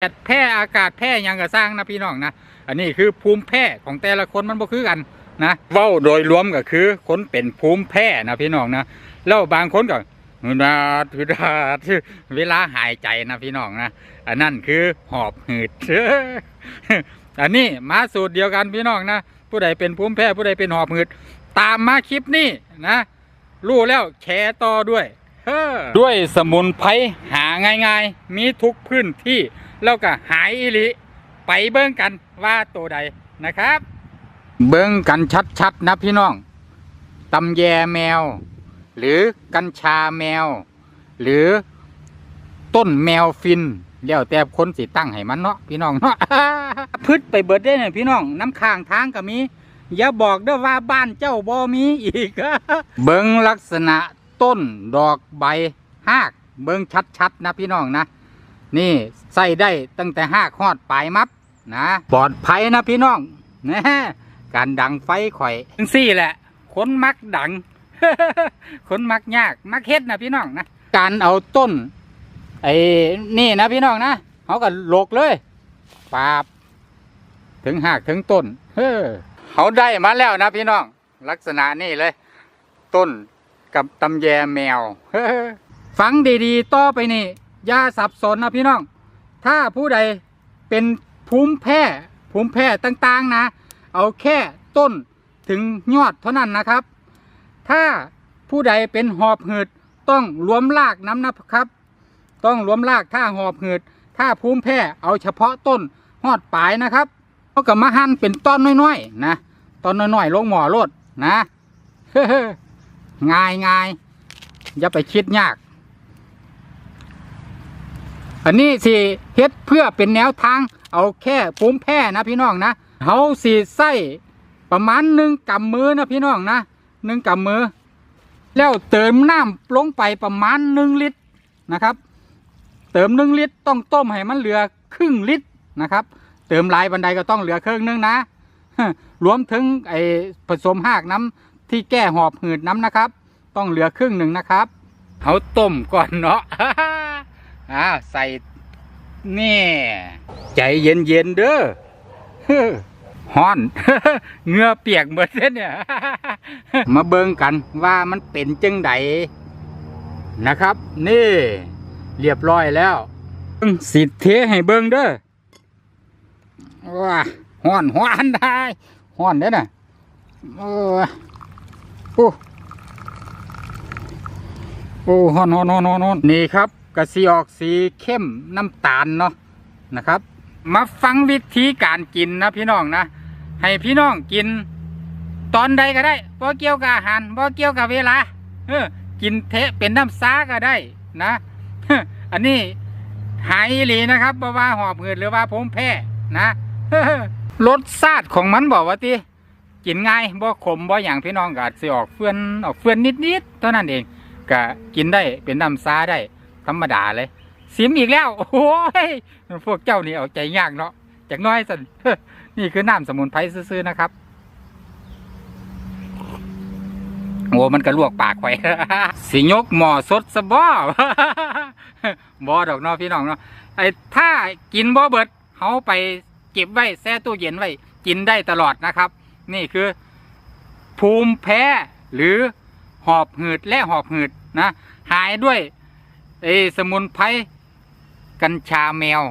แดดแพร่อากาศแพร่ยังก็สร้างนะพี่น้องนะอันนี้คือภูมิแพ้ของแต่ละคนมันบ่คือกันนะเว้าโดยรวมก็คือคนเป็นภูมิแพ้นะพี่น้องนะแล้วบางคนก็หืดาดหืดาเวลาหายใจนะพี่น้องนะอันนั้นคือหอบหืดอันนี้มาสูตรเดียวกันพี่น้องนะผู้ใดเป็นภูมิแพ้ผู้ใดเป็นหอบหืด ตามมาคลิปนี้นะรู้แล้วแชร์ต่อด้วยด้วยสมุนไพรหาง่าย ๆ มีทุกพื้นที่ แล้วก็หายอิลิไปเบิ่งกันว่าตัวใดนะครับ เบิ่งกันชัดๆนะพี่น้องตำแยแมว หรือกัญชาแมว หรือต้นแมวฟินแล้วแต่คนสิตั้งให้มันเนาะพี่น้องเนาะพืชไปเบิดได้เนี่ยพี่น้องน้ำค้างทางก็มี อย่าบอกเด้อว่าบ้านเจ้าบ่มีอีกเบิ่งลักษณะต้นดอกใบหาก เบิ่งชัดๆนะพี่น้องนะ นี่ใส่ได้ตั้งแต่ห้ากฮอดปลายมับนะปลอดภัยนะพี่น้องนะการดังไฟข่อยจังซี่แหละคนมักดังคนมักยากมักเฮ็ดนะพี่น้องนะการเอาต้นไอ้นี่นะพี่น้องนะเขาก็โลกเลยปาบ ถึงหากถึงต้นเฮ้อเขาได้มาแล้วนะพี่น้อง ลักษณะนี่เลย ต้นกับตำแยแมวฟังดีๆ ต่อไปนี่ อย่าสับสนนะพี่น้อง ถ้าผู้ใดเป็นภูมิแพ้ภูมิแพ้ต่างๆนะ เอาแค่ต้นถึงยอดเท่านั้นนะครับ ถ้าผู้ใดเป็นหอบหืดต้องรวมรากน้ำนะครับ ต้องรวมรากถ้าหอบหืดถ้าภูมิแพ้เอาเฉพาะต้นหอดปลายนะครับเขากับมาหั่นเป็นต้นน้อยๆนะต้นน้อยๆลงหมอโลดนะง่ายง่ายๆอย่าไปคิดยาก อันนี้สิเฮ็ดเพื่อเป็นแนวทางเอาแค่ภูมิแพ้นะพี่น้องนะเขาสีใส่ประมาณหนึ่งกำมือนะพี่น้องนะหนึ่งกำมือ แล้วเติมน้ำลงไปประมาณหนึ่งลิตรนะครับ เติมหนึ่งลิตรต้องต้มให้มันเหลือครึ่งลิตรนะครับ เติมลายบันไดก็ต้องเหลือครึ่งนึงนะรวมถึงไอผสมหากน้ำที่แก้หอบหืดน้ำนะครับ ต้องเหลือครึ่งหนึ่งนะครับเอาต้มก่อนเนาะ อ่าใส่นี่ใจเย็นเย็นๆเด้อฮ้อนเงือเปียกหมดเลยเนี่ย มาเบิ่งกันว่ามันเป็นจังไดนะครับ นี่ เรียบร้อยแล้วเบิ่งสิเทให้เบิ่งเด้อว้าฮ้อนฮ้อนได้ฮ้อนเด้อน่ะโอ้โอ้ฮอนฮ้อนฮ้อนฮ้อนฮ้อนนี่ครับ กระสีออกสีเข้มน้ำตาลเนาะนะครับ มาฟังวิธีการกินนะพี่น้องนะ ให้พี่น้องกิน ตอนใดก็ได้บ่เกี่ยวกับอาหารบ่เกี่ยวกับเวลาเออกินเทะเป็นน้ำซาก็ได้นะอันนี้หายหลีนะครับบ่ว่าหอบหืดหรือว่าผมแพ้นะรสชาติของมันบอกว่าติกินง่ายบ่ขมบ่อย่างพี่น้องก็อาจสิออกเฟื่อนออกเฟื่อนนิดๆเท่านั้นเองก็กินได้เป็นน้ำซาได้ ธรรมดาเลยซิมอีกแล้วโอ้ยพวกเจ้านี่เอาใจยากเนาะจากน้อยสันนี่คือน้ำสมุนไพรซื่อๆนะครับโอ้มันก็ลวกปากไว้สิยกหมอสดสบ่บ่ดอกเนาะพี่น้องเนาะไอ้ถ้ากินบ่เบิดเขาไปเก็บไว้แช่ตู้เย็นไว้ กินได้ตลอดนะครับ นี่คือ ภูมิแพ้หรือหอบหืดและหอบหืดนะ หายด้วย ไอ้สมุนไพรกัญชาแมว